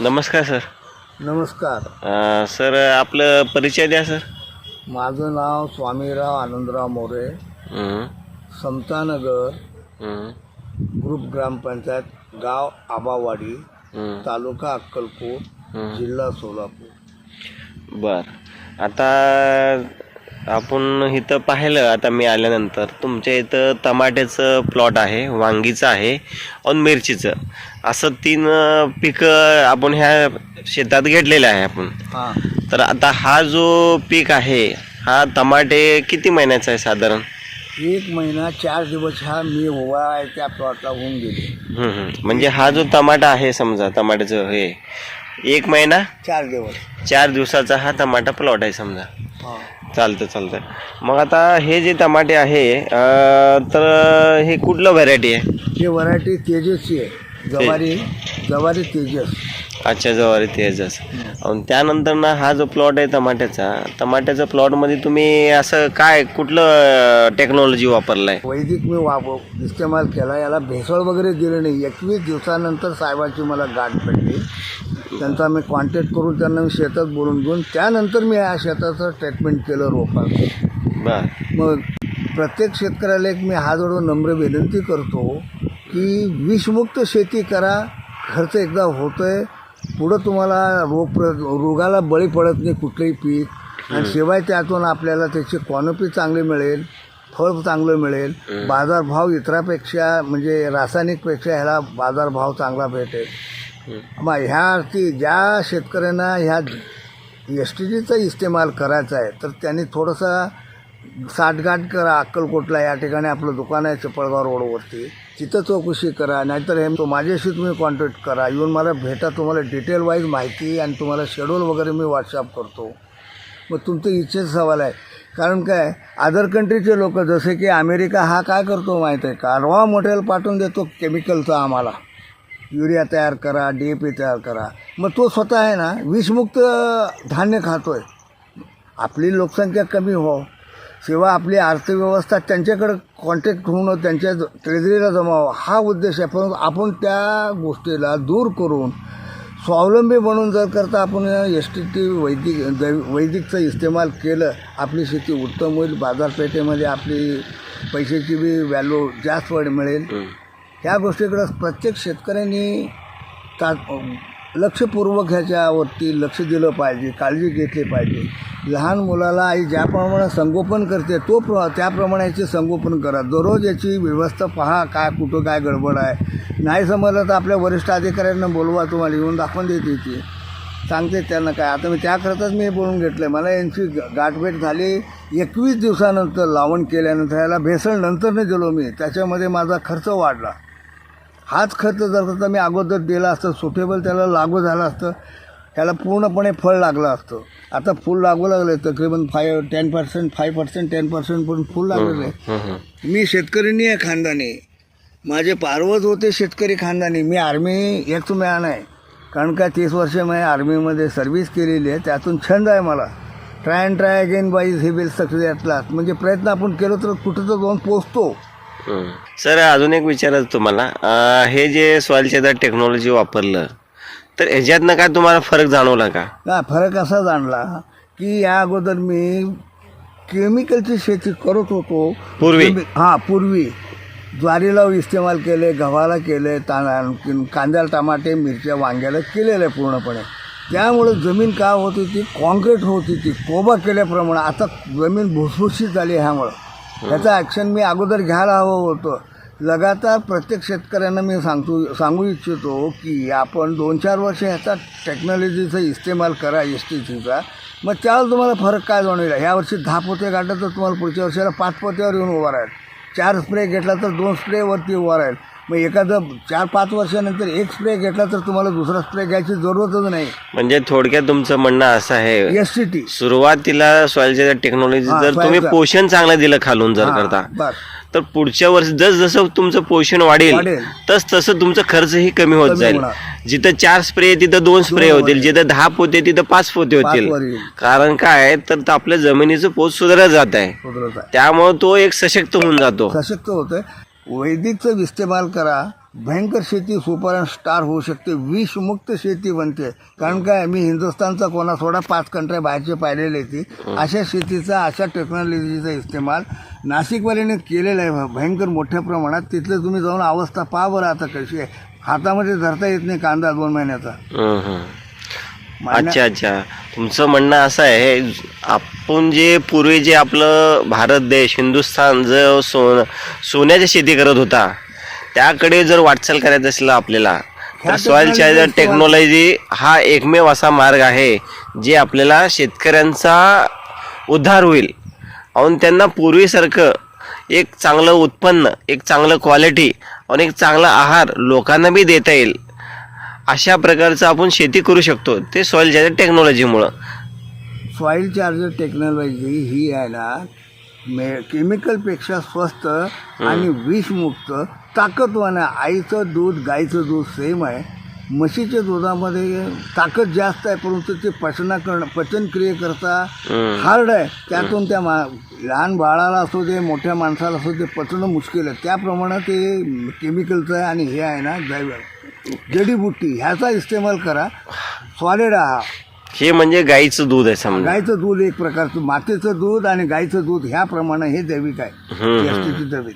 नमस्कार सर. नमस्कार. अं, सर आपलं परिचय द्या सर. माझं नाव स्वामीराव आनंदराव मोरे. समतानगर ग्रुप ग्रामपंचायत गाव आबावाडी तालुका अक्कलकोट. जिल्हा सोलापूर. बर. आता आपण इथं पाहिलं आता मी आल्यानंतर. तुमच्या इथं टमाट्याचं प्लॉट आहे वांगीचं आहे आणि मिरचीचं. असं तीन पिकं आपण ह्या शेतात घेतलेलं आहे आपण. हां. तर आता हा जो पीक आहे हा टमाटे किती महिन्याचा आहे साधारण? एक महिना चार दिवस हा मी उभा आहे त्या प्लॉटला होऊन गेले. म्हणजे हा जो टमाटा आहे समजा टमाट्याचं हे एक महिना? चार दिवस. चार दिवसाचा हा टमाटा प्लॉट आहे समजा. चालतं चालतं मग आता हे जे टमाटे आहे अं, तर हे कुठलं व्हरायटी आहे? ही व्हरायटी तेजसची आहे. जवारी जवारी तेजस. अच्छा जवारी तेजस आणि त्यानंतर ना हा जो प्लॉट आहे टमाट्याचा टमाट्याच्या प्लॉटमध्ये तुम्ही असं काय कुठलं टेक्नॉलॉजी वापरलाय? वैदिक मी वापर इस्तेमाल केला याला भेसळ वगैरे दिलं नाही. एकवीस दिवसानंतर साहेबाची मला गाठ पडली. त्यांचा मी कॉन्टॅक्ट करून त्यांना मी शेतात बोलून घेऊन त्यानंतर मी या शेताचं ट्रीटमेंट केलं रोपाचं. बर. मग प्रत्येक शेतकऱ्याला एक मी हा जोडून नम्र विनंती करतो की विषमुक्त शेती करा. खर्च एकदा होतोय. पुढं तुम्हाला रोग प्र रोगाला बळी पडत नाही कुठलंही पीक. आणि शिवाय त्यातून आपल्याला त्याची क्वालिटी चांगली मिळेल फळ चांगलं मिळेल. बाजारभाव इतरापेक्षा म्हणजे रासायनिकपेक्षा ह्याला बाजारभाव चांगला भेटेल. मग ह्या अर्थी ज्या शेतकऱ्यांना ह्या एस टी डीचा इस्तेमाल करायचा आहे तर त्यांनी थोडंसं साठगाठ करा अक्कलकोटला या ठिकाणी आपलं दुकान आहे चपळगाव रोडवरती. तिथं चौकशी करा नाहीतर हे तो माझ्याशी तुम्ही कॉन्टॅक्ट करा. येऊन मला भेटा तुम्हाला डिटेल वाईज माहिती आणि तुम्हाला शेड्यूल वगैरे मी व्हॉट्सअप करतो. मग तुमचं इच्छेचा सवाल आहे. कारण काय अदर कंट्रीचे लोक जसे की अमेरिका हा काय करतो माहीत आहे का? रॉ मटेरियल पाठवून देतो केमिकलचं आम्हाला. युरिया तयार करा डी ए पी तयार करा. मग तो स्वतः आहे ना विषमुक्त धान्य खातो आहे आपली लोकसंख्या कमी हो शिवाय आपली अर्थव्यवस्था त्यांच्याकडे कॉन्टॅक्ट होणं त्यांच्या ट्रेझरीला जमावं. हा उद्देश आहे. पण आपण त्या गोष्टीला दूर करून स्वावलंबी बनून जर करता आपण एस टी टी वैदिक दै- वैदिकचं इस्तेमाल केलं आपली शेती उत्तम होईल बाजारपेठेमध्ये आपली पैशाची बी व्हॅल्यू जास्त वाढ मिळेल. ह्या गोष्टीकडं प्रत्येक शेतकऱ्यांनी ता लक्षपूर्वक ह्याच्यावरती लक्ष दिलं पाहिजे काळजी घेतली पाहिजे. लहान मुलाला आई ज्याप्रमाणे संगोपन करते तो प्र त्याप्रमाणे याचे संगोपन करा. दररोज याची व्यवस्था पहा काय कुठं काय गडबड आहे. नाही समजलं तर आपल्या वरिष्ठ अधिकाऱ्यांना बोलवा तुम्हाला येऊन दाखवून देते ती. सांगते त्यांना काय. आता मी त्याकरताच मी बोलून घेतलं आहे मला यांची गाठभेट झाली. एकवीस दिवसानंतर लावण केल्यानंतर याला भेसळ नंतर नाही दिलो मी. त्याच्यामध्ये माझा खर्च वाढला. हाच खर्च जर मी अगोदर दिला असतं सुटेबल त्याला लागू झाला असतं त्याला पूर्णपणे फळ लागलं असतं. आता फुल लागू लागले तकरीबन five ten percent five percent ten percent पण फुल लागलेलं आहे. मी शेतकरी नाही आहे खानदानी. माझे पार्वत होते शेतकरी खानदानी. मी आर्मी एक मॅन आहे. कारण का तीस वर्ष मी आर्मीमध्ये सर्व्हिस केलेली आहे. त्यातून छंद आहे मला. Try and try again by he will success at last म्हणजे प्रयत्न आपण केलो तर कुठं तर जाऊन पोचतो. सर अजून एक विचारायचं तुम्हाला. हे जे सॉइलच्या टेक्नॉलॉजी वापरलं तर ह्याच्यातनं काय तुम्हाला फरक जाणवला का? ना फरक असा जाणला की या अगोदर मी केमिकलची शेती करत होतो. पूर्वी? केमि- हां पूर्वी. ज्वारीला इस्तेमाल केले गव्हाला केले तांदळा आणखीन कांद्याला टमाटे मिरच्या वांग्याला केलेलं आहे पूर्णपणे. त्यामुळं जमीन काय होत होती? कॉन्क्रीट होत होती. कोबा केल्याप्रमाणे आता जमीन भुसभुशीत झाली ह्यामुळं. त्याचं ॲक्शन मी अगोदर घ्यायला हवं होतं. लगातार प्रत्येक शेतकऱ्यांना मी सांगतो सांगू इच्छितो की आपण दोन चार वर्ष ह्याचा टेक्नॉलॉजीचा इस्तेमाल करा एस टी सीचा मग त्यावेळेला तुम्हाला फरक काय जाणवेल? ह्या वर्षी दहा पोते काढलं तर तुम्हाला पुढच्या वर्षाला पाच पोत्यावर येऊन उभा राहील. चार स्प्रे घेतला तर दोन स्प्रेवरती उभा राहील. मग एखादं चार पाच वर्षानंतर एक स्प्रे घेतला तर तुम्हाला दुसरा स्प्रे घ्यायची जरूरतच नाही. म्हणजे थोडक्यात तुमचं म्हणणं असं आहे. एस टी टी सुरुवातीला सॉइलच्या टेक्नॉलॉजी जर तुम्ही soil चा. पोषण चांगलं दिलं खालून जर करता बस तर पुढच्या वर्षी जस जसं तुमचं पोषण वाढेल वाढेल. तस तसं तुमचं खर्चही कमी होत कमी जाईल. होणार. जिथं चार स्प्रे तिथं दोन स्प्रे होतील. जिथं दहा पोते तिथं पाच पोते पाच होतील. वर येईल. कारण काय तर त- आपल्या जमिनीचं पोत सुधारत जात आहे सुधरत आहे त्यामुळे तो एक सशक्त होऊन जातो. सशक्त होतं वैदिकचं इस्तेमाल करा. भयंकर शेती सुपर स्टार होऊ शकते. विषमुक्त शेती बनते. कारण काय मी हिंदुस्थानचा कोणा थोडा पाच कंट्र्या बाहेरचे पाहिलेले ती अशा शेतीचा अशा टेक्नॉलॉजीचा इस्तेमाल नाशिकवाल्याने केलेला आहे. भयंकर मोठ्या प्रमाणात. तिथले तुम्ही जाऊन अवस्था पहा बरं आता कशी आहे. हातामध्ये धरता येत नाही कांदा दोन महिन्याचा. अच्छा अच्छा. तुमचं म्हणणं असं आहे आपण जे पूर्वी जे आपलं भारत देश हिंदुस्थान जो सोन सोन्याची शेती करत होता त्याकडे जर वाटचाल करायचं असेल आपल्याला तर सॉइल चार्जर टेक्नॉलॉजी हा एकमेव असा मार्ग आहे जे आपल्याला शेतकऱ्यांचा उद्धार होईल. आणि त्यांना पूर्वीसारखं एक चांगलं उत्पन्न एक चांगलं क्वालिटी आणि एक चांगला आहार लोकांना बी देता येईल. अशा प्रकारचं आपण शेती करू शकतो. ते सॉइल चार्जर टेक्नॉलॉजीमुळं सॉईल चार्जर टेक्नॉलॉजी ही आहे ना मे केमिकलपेक्षा स्वस्त आणि विषमुक्त ताकदवान आहे आईचं दूध गाईचं दूध सेम आहे. म्हशीच्या दुधामध्ये ताकद जास्त आहे परंतु ते पचना करणं पचनक्रियेकरता हार्ड आहे. त्यातून त्या मा लहान बाळाला असो दे मोठ्या माणसाला असो ते पचणं मुश्किल आहे. त्याप्रमाणे ते केमिकलचं आहे आणि हे आहे ना जैव जडीबुट्टी ह्याचा इस्तेमाल करा. सॉलिड हा हे म्हणजे गाईचं दूध आहे समजा. गाईचं दूध एक प्रकारचं मातेचं दूध आणि गाईचं दूध ह्याप्रमाणे हे दैविक आहे. जास्तीची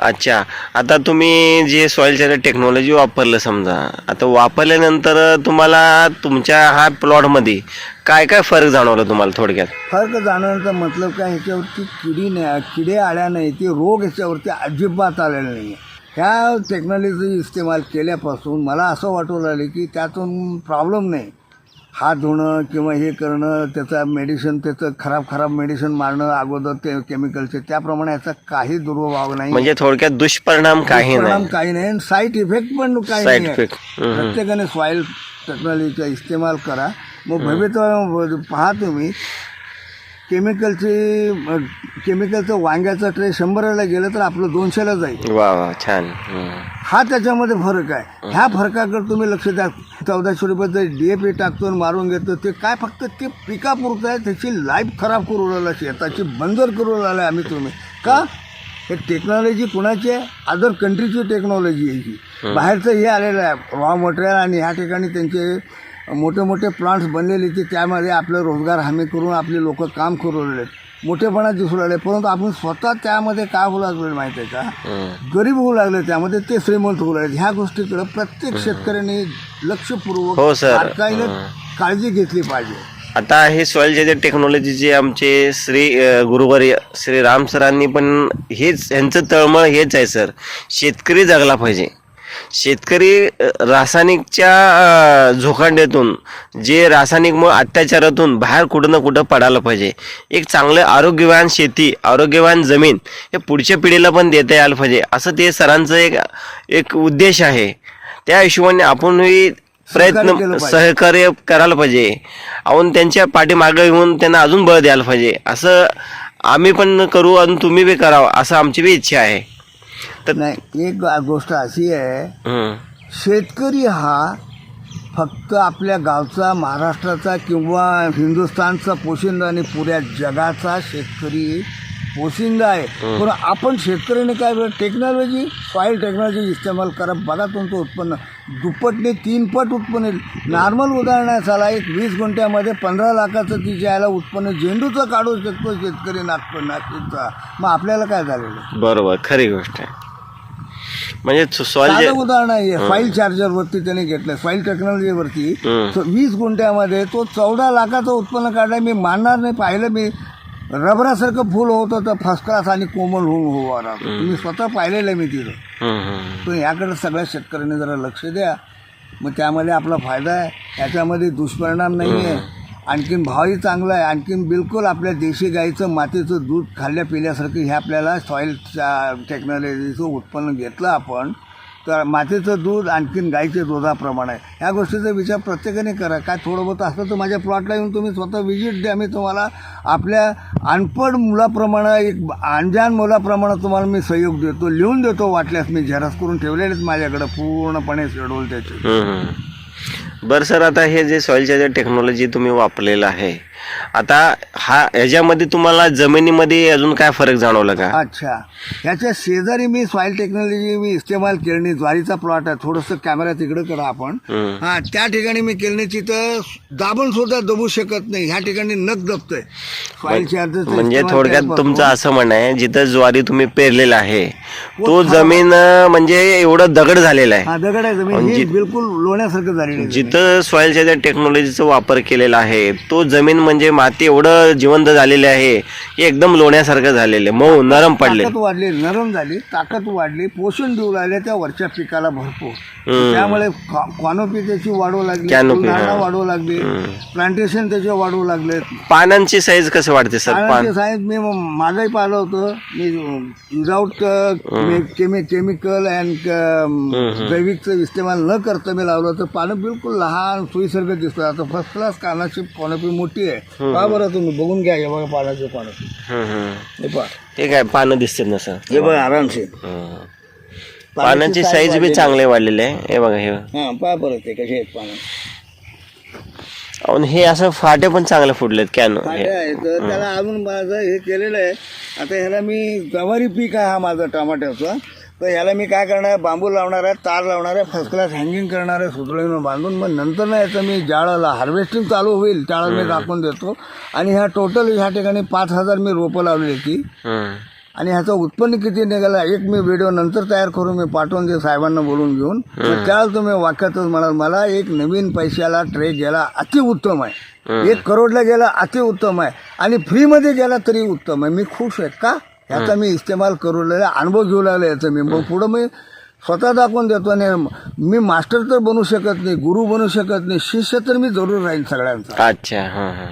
अच्छा. आता तुम्ही जे सॉइल चार्जर टेक्नॉलॉजी वापरलं समजा आता वापरल्यानंतर तुम्हाला तुमच्या हा प्लॉटमध्ये काय काय फरक जाणवला तुम्हाला थोडक्यात? फरक जाणवण्याचा मतलब काय ह्याच्यावरती किडी नाही किडे आल्या नाही ते रोग ह्याच्यावरती अजिबात आलेले नाही ह्या टेक्नॉलॉजी इस्तेमाल केल्यापासून मला असं वाटू लागले की त्यातून प्रॉब्लेम नाही. हात धुणं किंवा हे करणं त्याचं मेडिसिन त्याचं खराब खराब मेडिसिन मारणं अगोदर ते केमिकलचे त्याप्रमाणे याचा काही दुर्भाव नाही. म्हणजे थोडक्यात दुष्परिणाम काही परिणाम काही नाही साईड इफेक्ट पण काही नाही. प्रत्येकाने सॉईल टेक्नॉलॉजीचा इस्तेमाल करा. मग भविष्य पहा तुम्ही केमिकलची केमिकलचं वांग्याचं ट्रे शंभराला गेलं तर आपलं दोनशेला जाईल. वा वा छान. हा त्याच्यामध्ये फरक आहे. ह्या फरकाकडे तुम्ही लक्ष द्या. चौदाशे रुपयाचं डी ए पी टाकतो आणि मारून घेतो ते काय फक्त ते पिकापुरतं आहे त्याची लाईफ खराब करू राहिला शेताची बंजर करू राहिला आम्ही तुम्ही. का? हे टेक्नॉलॉजी कुणाची आहे? अदर कंट्रीची टेक्नॉलॉजी आहे ही. बाहेरचं हे आलेलं आहे रॉ मटेरियल आणि ह्या ठिकाणी त्यांचे मोठे मोठे प्लांट्स बनलेले ते त्यामध्ये आपलं रोजगार हमी करून आपले लोक काम करू राहिले मोठेपणा दिसू लागले परंतु आपण स्वतः त्यामध्ये काय होऊ लागले माहिती आहे का. गरीब होऊ लागले त्यामध्ये ते श्रीमंत होऊ लागले. ह्या गोष्टीकडे प्रत्येक शेतकऱ्यांनी लक्षपूर्वक हो, सर. बारकाईनं काळजी घेतली पाहिजे. आता हे सॉइल चार्जर टेक्नॉलॉजीचे आमचे श्री अ, गुरुवर्य श्री राम सरांनी पण हेच यांचं तळमळ हेच आहे सर. शेतकरी जगला पाहिजे. शेतकरी रासायनिकच्या झोकांड्यातून जे रासायनिकमुळे अत्याचारातून बाहेर कुठं ना कुठं पडायला पाहिजे. एक चांगलं आरोग्यवान शेती आरोग्यवान जमीन हे पुढच्या पिढीला पण देता यायला पाहिजे. असं ते सरांचं एक एक उद्देश आहे. त्या हिशोबाने आपणही प्रयत्न. सहकार्य करायला पाहिजे. आपण त्यांच्या पाठीमागं येऊन त्यांना अजून बळ द्यायला पाहिजे. असं आम्ही पण करू आणि तुम्ही बी करावं असं आमची बी इच्छा आहे. तर नाही एक गोष्ट अशी आहे शेतकरी हा फक्त आपल्या गावचा महाराष्ट्राचा किंवा हिंदुस्थानचा पोशिंदा आणि पुऱ्या जगाचा शेतकरी पोशिंदा आहे. पण आपण शेतकऱ्याने काय टेक्नॉलॉजी सॉईल टेक्नॉलॉजी इस्तेमाल करा. बघा तुमचं उत्पन्न. दुप्पटने तीन पट उत्पन्न नॉर्मल उदाहरण आहे चला एक वीस गुंठ्यामध्ये पंधरा लाखाचं तिच्या याला उत्पन्न झेंडूचं काढू शकतो शेतकरी नागपूर नाशिकचा मग आपल्याला काय झालेलं? बरोबर खरी गोष्ट आहे. म्हणजे सॉइल उदाहरण आहे फाईल चार्जरवरती त्याने घेतलं फाईल टेक्नॉलॉजीवरती. तो वीस गुंठ्यामध्ये तो चौदा लाखाचं उत्पन्न काढलं मी मानणार नाही पाहिलं मी. रबरासारखं फुल होत होतं फर्स्ट क्लास आणि कोमल होऊन होवा तुम्ही स्वतः पाहिलेलं आहे मी तिथं. पण याकडे सगळ्या शेतकऱ्यांनी जरा लक्ष द्या. मग त्यामध्ये आपला फायदा आहे. याच्यामध्ये दुष्परिणाम नाही आहे. आणखीन भावही चांगला आहे. आणखीन बिलकुल आपल्या देशी गाईचं मातीचं दूध खाल्ल्या पिल्यासारखं हे आपल्याला सॉईलच्या टेक्नॉलॉजीचं उत्पन्न घेतलं आपण. तर मातीचं दूध आणखीन गाईच्या दुधाप्रमाणे. आहे ह्या गोष्टीचा विचार प्रत्येकाने करा. काय थोडं बहुत असलं तर माझ्या प्लॉटला येऊन तुम्ही स्वतः व्हिजिट द्या. मी तुम्हाला आपल्या अनपढ मुलाप्रमाणे एक अनजान मुलाप्रमाणे तुम्हाला मी सहयोग देतो लिहून देतो वाटल्यास मी झेरॉक्स करून ठेवलेलेच माझ्याकडे पूर्णपणे शेड्यूल त्याचे. बरं सर आता हे जे सॉईलच्या ज्या टेक्नॉलॉजी तुम्ही वापरलेलं आहे आता हा ह्याच्यामध्ये तुम्हाला जमिनीमध्ये अजून काय फरक जाणवला का? अच्छा. ह्याच्या शेजारी मी सॉईल टेक्नॉलॉजी मी इस्तेमाल केळणी ज्वारीचा प्लॉट आहे. थोडंसं कॅमेरा तिकडे करा आपण. हा त्या ठिकाणी मी केळणीची तर दाबून सुद्धा दबू शकत नाही. ह्या ठिकाणी नख दबतोय. म्हणजे थोडक्यात तुमचं असं म्हणणं आहे जिथं ज्वारी तुम्ही पेरलेला आहे तो जमीन म्हणजे एवढं दगड झालेला आहे. हा दगड आहे जमीन. ही बिलकुल लोण्यासारखं झालेली आहे. जिथं सॉइलच्या टेक्नॉलॉजीचा वापर केलेला आहे तो जमीन म्हणजे म्हणजे माती एवढं जिवंत झालेली आहे की एकदम लोण्यासारखं झालेलं आहे. मऊ नरम पडले ताकद वाढली नरम झाली ताकद वाढली पोषण देऊ लागले त्या वरच्या पिकाला भरपूर. त्यामुळे कॉनोपी त्याची वाढवू लागली Canopy, हा. वाढवू लागली प्लांटेशन त्याचे वाढवू लागले. पानांची साईज कसं वाढते सर? पान सायन्स मी मागही पाहिलं होतं. मी विदाऊट केमिकल अँड जैविकचं इस्तेमाल न करता मी लावलं तर पानं बिलकुल लहान सुईसारखं दिसतं. आता फर्स्ट क्लास कानाची कॉनोपी मोठी आहे. पहा बरं तुम्ही? बघून घ्या हे बघा पानाचे हम्म, हम्म. हे पहा. काय पानं दिसतात ना सर? हे बघा आरामशीर. हम्म. पानांची साईज बी चांगले वाढलेली आहे. हे बघा हे हा पहा बरं ते कसे आहेत पानं. आणि हे असं फाटे पण चांगले फुटलेत कॅन. फाटे आहे तर त्याला अजून माझं हे केलेलं आहे. आता ह्याला मी गवारी पीक आहे हा माझा टमाट्याचा. तर ह्याला मी काय करणार आहे बांबू लावणार आहे तार लावणार आहे फर्स्ट क्लास हँगिंग करणार आहे सुतळीनं बांधून. मग नंतर ना याचं मी जाळाला हार्वेस्टिंग चालू होईल त्यावेळेस मी दाखवून देतो. आणि ह्या टोटल ह्या ठिकाणी पाच हजार मी रोपं लावली ती. आणि ह्याचं उत्पन्न किती निघाला एक मी व्हिडिओ नंतर तयार करून मी पाठवून दे साहेबांना बोलून घेऊन. त्यावेळेस तुम्ही वाक्यातच म्हणाल मला एक नवीन पैशाला ट्रे गेला अतिउत्तम आहे. एक करोडला गेला अतिउत्तम आहे. आणि फ्रीमध्ये गेला तरी उत्तम आहे. मी खुश आहे का? ह्याचा मी इस्तेमाल करू लागला अनुभव घेऊ लागला याचा मी. मग पुढं मी स्वतः दाखवून देतो आणि मी मास्टर तर बनू शकत नाही गुरु बनू शकत नाही शिष्य तर मी जरूर राहीन सगळ्यांचा. अच्छा हा हा.